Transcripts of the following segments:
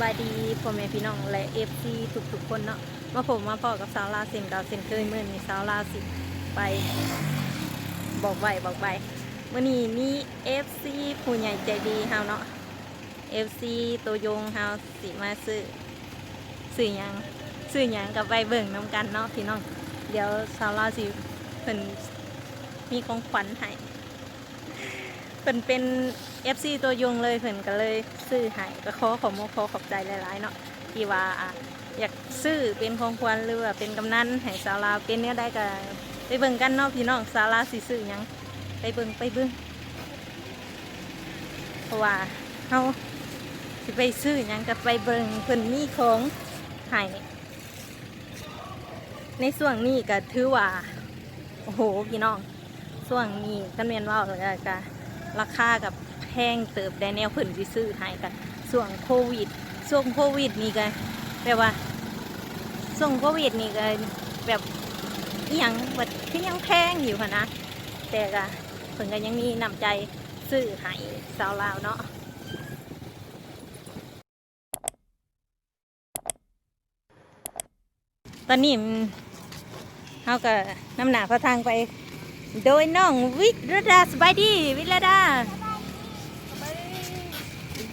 บายดีพ่อแม่พี่น้องและเอฟซีทุกๆคนเนาะมาผมมาพ่อกับสาวลาวเซนดาวเซนเคยเมื่อนี้สาวลาสิไป บอกไว้บอกไว้เมื่อนี้มีเอฟซีผู้ใหญ่ใจดีเฮาเนาะเอฟซีตัวยงเฮาสิมาซื้อซื้อยังซื้อยังกับใบเบิ่งน้ำกันเนาะพี่น้อง เดี๋ยวสาวลาสิเพิ่นมีของขวัญให้เพิ่นเป็น FC ตัวยงเลยเพิ่นก็เลยซื้อให้ก็ขอขอมขอขอบใจหลายๆเนาะที่ว่าอะอยากซื้อเป็นของขวัญหรือว่าเป็นกำนันให้สาวลาวเป็นเนื้อได้ก็ไปเบิ่งกันเนาะพี่น้องสาวลาวสิซื้อหยังไปเบิ่งไปเบิ่งเพราะว่าเฮาสิไปซื้อหยังก็ไปเบิ่งเพิ่นมีของให้ในส่วนนี้ก็ถือว่าโอ้โหพี่น้องส่วนนี้กันเมียนว่าเลยก็ราคากับ พงเติบได้แนวเพิ่นสิซื้อให้กันช่วงโควิดช่วงโควิดนี่ก็แบบว่าช่วงโควิดนี่ก็แบบอหยังแบบที่ยังแพงอยู่ค่ะนะ แต่ก็เพิ่นก็ยังมีน้ำใจซื้อให้สาวลาวเนาะตอนนี้เฮาก็นำหนาพระทางไป โดยน้องวิรดาสบายดี วิรดา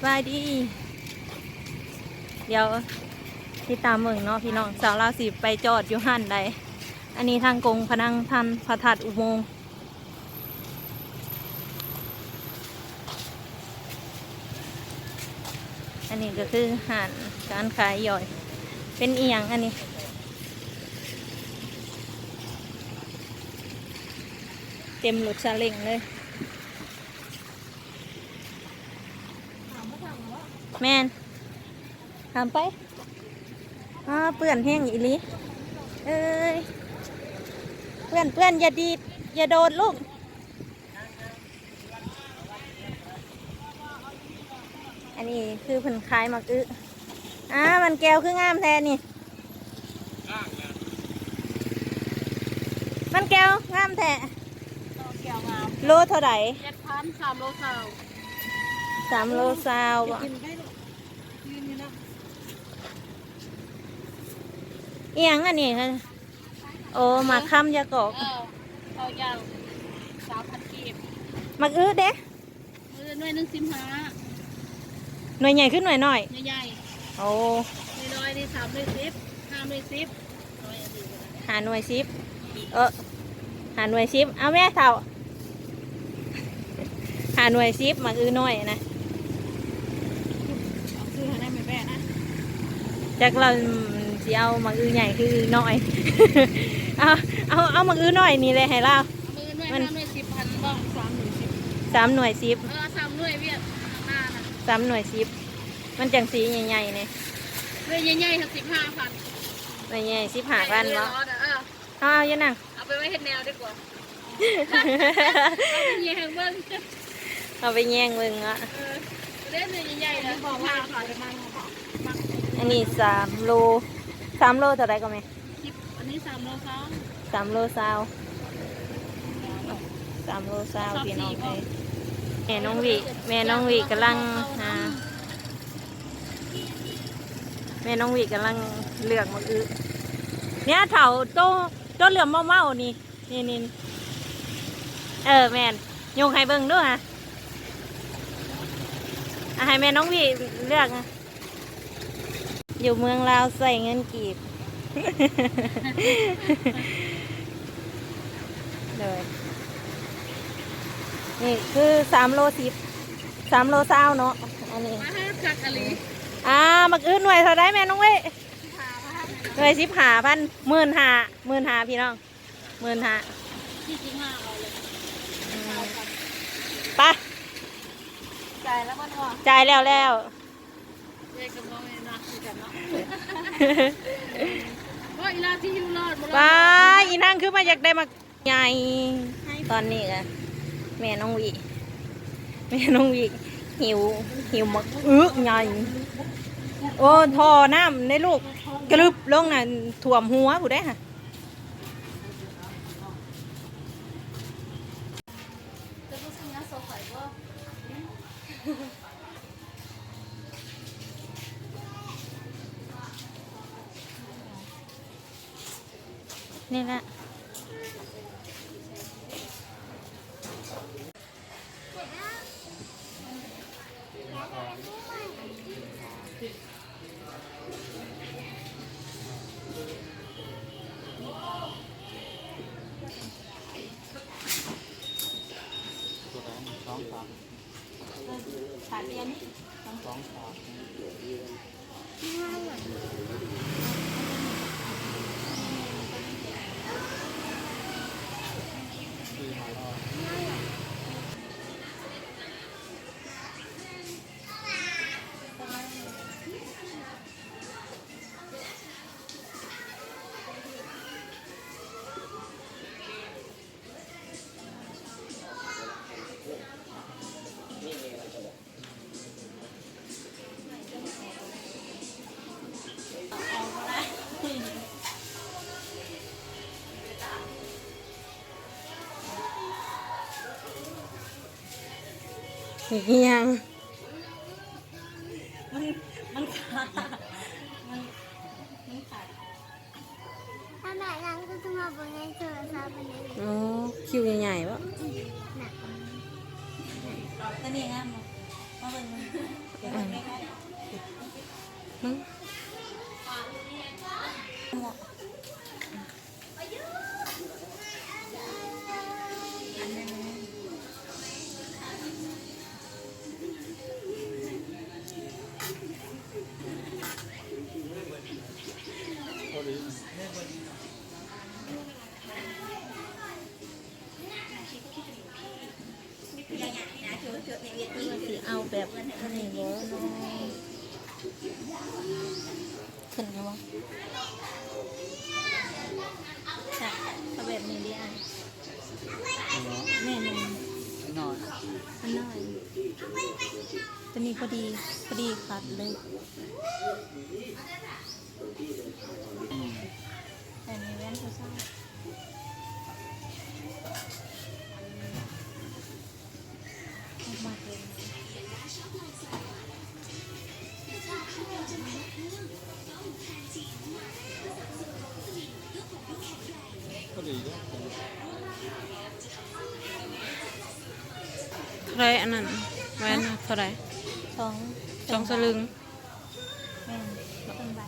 บายดี เดี๋ยวที่ตามเมืองเนาะพี่น้องสาวลาวสิไปจอดอยู่หันใด อันนี้ทางกงพนังทันพระธาตุอุโมงค์อันนี้ก็คือหันการขายย่อย เป็นเอียงอันนี้เต็มรถซาเล้งเลย แม่นทำไปอ่าเปื่อนแห้งอีหลีเอ้ยเพื่อนเพื่อนอย่าดีดอย่าโดดลูกอันนี้คือเพิ่นคลายมักอึอ่ามันแก้วคืองามแท้นี่มันแก้วงามแท้เกี่ยวงามโลเท่าไหร่เจ็ดพันสามโลสาวสามโลซาวบ่กินได้หรอยืนนี่นะ เอียงอันนี้ค่ะโอ้หมาค้ำยากอกเออเอาอย่างสามพันกีบมักอื้อเด้มือหน่วยหนึ่งสิบห้าหน่วยใหญ่ขึ้นหน่อยหน่อยใหญ่ๆโอ้ๆนี่น้อยนี่สามเลยสิบห้าเลยสิบน้อยอันนี้ก็ได้หาหน่วยซิปเออหาหน่วยซิปเอาแม่เท่าหาหน่วยซิปมักอื้อน้อยนะเอาซื้อให้ได้ไหมแม่นะจากเรา สิเอามักอื้อใหญ่คืออื้อน้อย เอาเอาเอามักอื้อน้อยนี่เลยให้เราเอามือหน่วยห้าหน่วยสิบพันบ้างสามหน่วยสิบสามหน่วยซิปเออสามหน่วยเวียดข้างหน้านะสามหน่วยซิปมันจังสีใหญ่ๆเนี่ยหน่วยใหญ่ๆค่ะสิบห้าพันหน่วยใหญ่สิบหาพันเนาะเออเอาเอาอยู่นั่ง เอาไปไว้เห็นแนวดีกว่าเอาไปแยงเบิ้งเอาไปแย่งมึงอะเออเล่นเลยใหญ่ๆเลยบอกว่าผ่านไปมามักอันนี้สามโล สามโลเท่าไรก็ไหมคลิปอันนี้สามโลสองสามโลซาวสามโลซาวพี่น้องเลยแม่น้องวิแม่น้องวิกำลังหาแม่น้องวิกำลังเลือกมะอื้อเนี่ยเถาโตโตเหลือมเมาๆนี่นี่นี่เออแม่นโยงให้เบิ่งด้วยฮะอะให้แม่น้องวิเลือก อะอยู่เมืองลาวใส่เงินกีบเลยนี่คือสามโลสิบสามโลเศร้าเนาะอันนี้มาให้คักอะลีอ่ามักอื้อหน่วยเท่าไรแม่น้องเว้ยหน่วยสิบหาพันหมื่นหาหมื่นหาพี่น้องหมื่นหาที่จริงมาเอาเลยไปจ่ายแล้วมันว่าจ่ายแล้วแล้ว ว่าอีลาที่อยู่รอดบ่รไปอดอีนางคือมาอยากได้มักใหญ่ตอนนี้กันแม่น้องวิแม่น้องวิหิวหิวมักอื้อใหญ่โอ้ทอน้ำในลูกกระลึบลงน่ะถ่วมหัวผู้ได้ค่ะจะ นี่แหละ อีกยังมันมันขาดมันมันขาดถ้าไหนยังก็จะมาบอกให้โทรศัพท์มันเลยโอ้คิวใหญ่ๆวะหนักตัวนี้งามบ่มาเบิ่งมันเดี๋ยวมัน ขึ้นกันบ่ใช่เอาแบบนี้ดิอะแม่หนึ่งนอนอันน้อยตัวนี้พอดีพอดีคัดเลยแต่นี้แว่นเขาซ่าเอา ท่าไรอันนั้นแว่นน่ะเท่าไรสองสองสลึงแม่นต้นใบ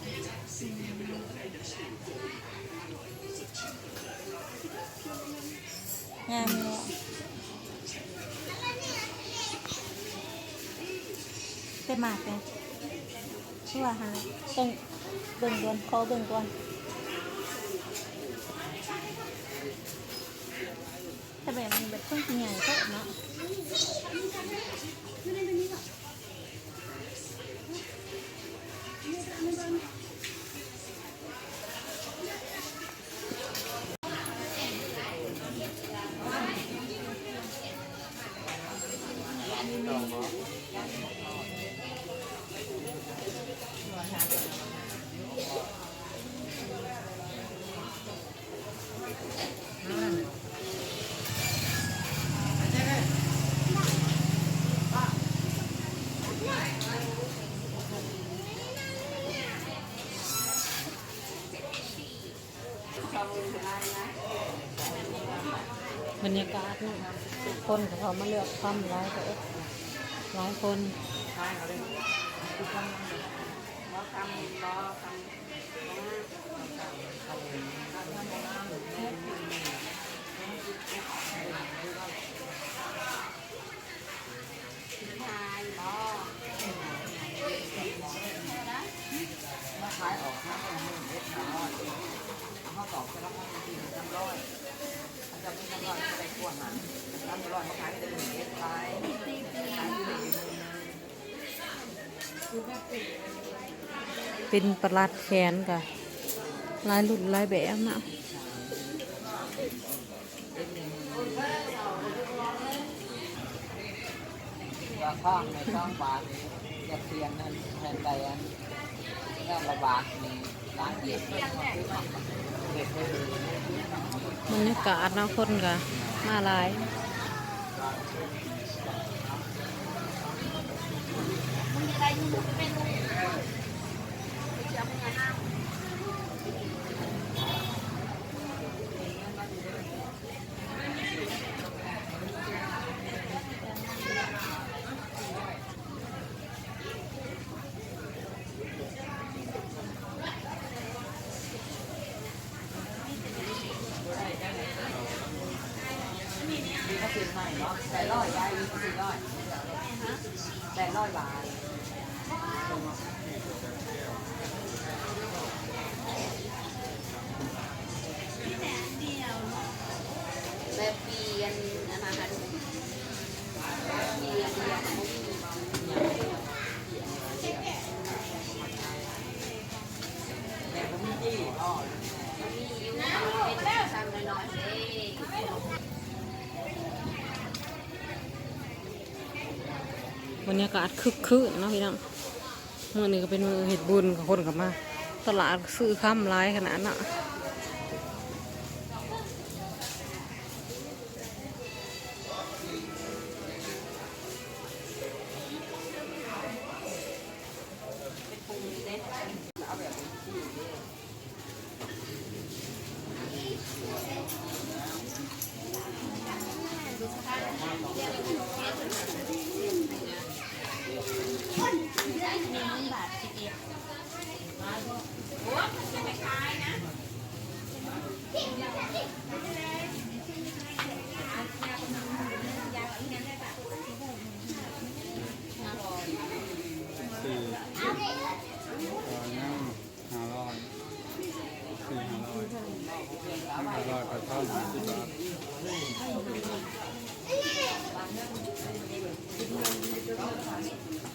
งามเลยเป็นหมากเลยชื่อว่าฮะต้องเบิ่งก่อนขอเบิ่งก่อนแต่แบบมันแบบต้องใหญ่เท่าเนาะ บรรยากาศนี่คนเขามาเลือกความร้ายก็ เอ๊ะร้ายคนมา เป็นประหลัดแขนกะลายหลุดลายแบบนะว่าข้างในช่องบาทอยากเตียนนั่นแทนใดอันเรื่องระบาดนี่ร้านเดียวเด็กเลยบรรยากาศเนาะคนกะมาหลาย đây nhưng một cái bên luôn กาศคึกคืนเนาะพี่น้องเมื่อนี้ก็เป็นมือเห็ดบุญกับคนกลับมา ตลาดซื้อข้ามร้ายขนาดน่ะ หนึ่งบาทสิบเอ็ดสี่ร้อยนั่งห้าร้อยสี่ห้าร้อยห้าร้อยกระเท่าหาสิบบาท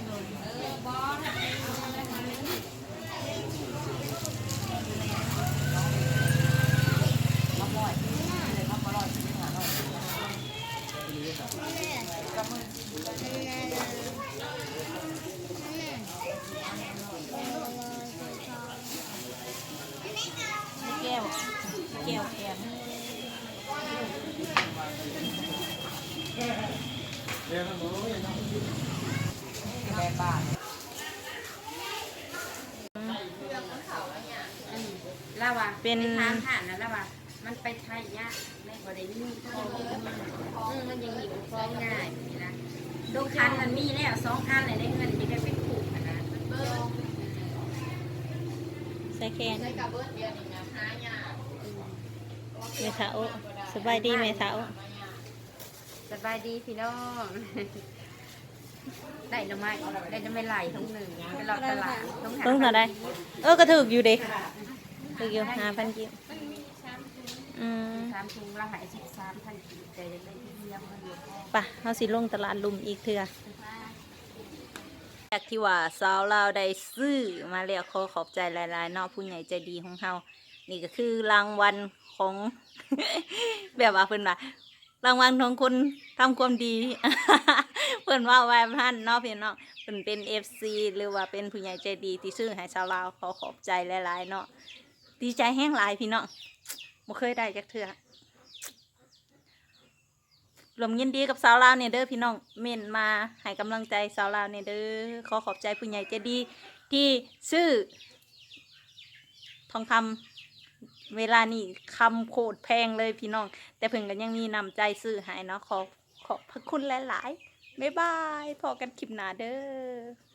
แก้วแก้วแก้ว แม่บ้าน แล้วว่า เป็นทางผ่านนะแล้วว่ามันไปไทยยากไม่บ่ได้มีท้องอืมมันยังหิวท้องง่ายนี่นะลูกคันมันมีแล้วสองคันเลยได้เงินจะได้ไปปลูกอะนะใส่แคนเมทาโอสบายดีเมทาโอสบายดีพี่น้องได้หน่อไม้ได้หน่อไม้ไหลทั้งหนึ่งไปรอตลาดต้องต้องหาหาได้ เออก็ถืออยู่เด็ กถืออยู่ห้าพันกิโลอืมสามถุงละหายสิบสามพันกีบแต่ยังได้ที่เยี่ยมมาอยู่พ่อไป่ะเราสิลงตลาดลุมอีกเถื่อจากที่ว่าสาวเราวได้ซื้อมาแล้วขอขอบใจหลายๆเนาะผู้ใหญ่ใจดีของเฮานี่ก็คือรางวัลของ แบบว่าเพิ่นว่ารางวัลของคนทำความดี เพิ่นว่าไว้พันเนาะพี่น้องเพิ่นเป็น FC หรือว่าเป็นผู้ใหญ่ใจดีที่ซื้อให้ชาวลาวขอขอบใจหลายๆเนาะ ดีใจแห้งหลายพี่น้องบ่เคยได้จักเทื่อรวมยินดีกับสาวลาวเนี่ยเด้อพี่น้องเม่นมาให้กำลังใจสาวลาวเนี่ยเด้อขอขอบใจผู้ใหญ่ใจดีที่ซื้อทองคำเวลานี้คำโคตรแพงเลยพี่น้อง แต่เพิ่นก็ยังมีนำใจซื้อให้เนาะขอขอบพระคุณหลาย ๆ บ๊ายบายพอกันคลิปหน้าเด้อ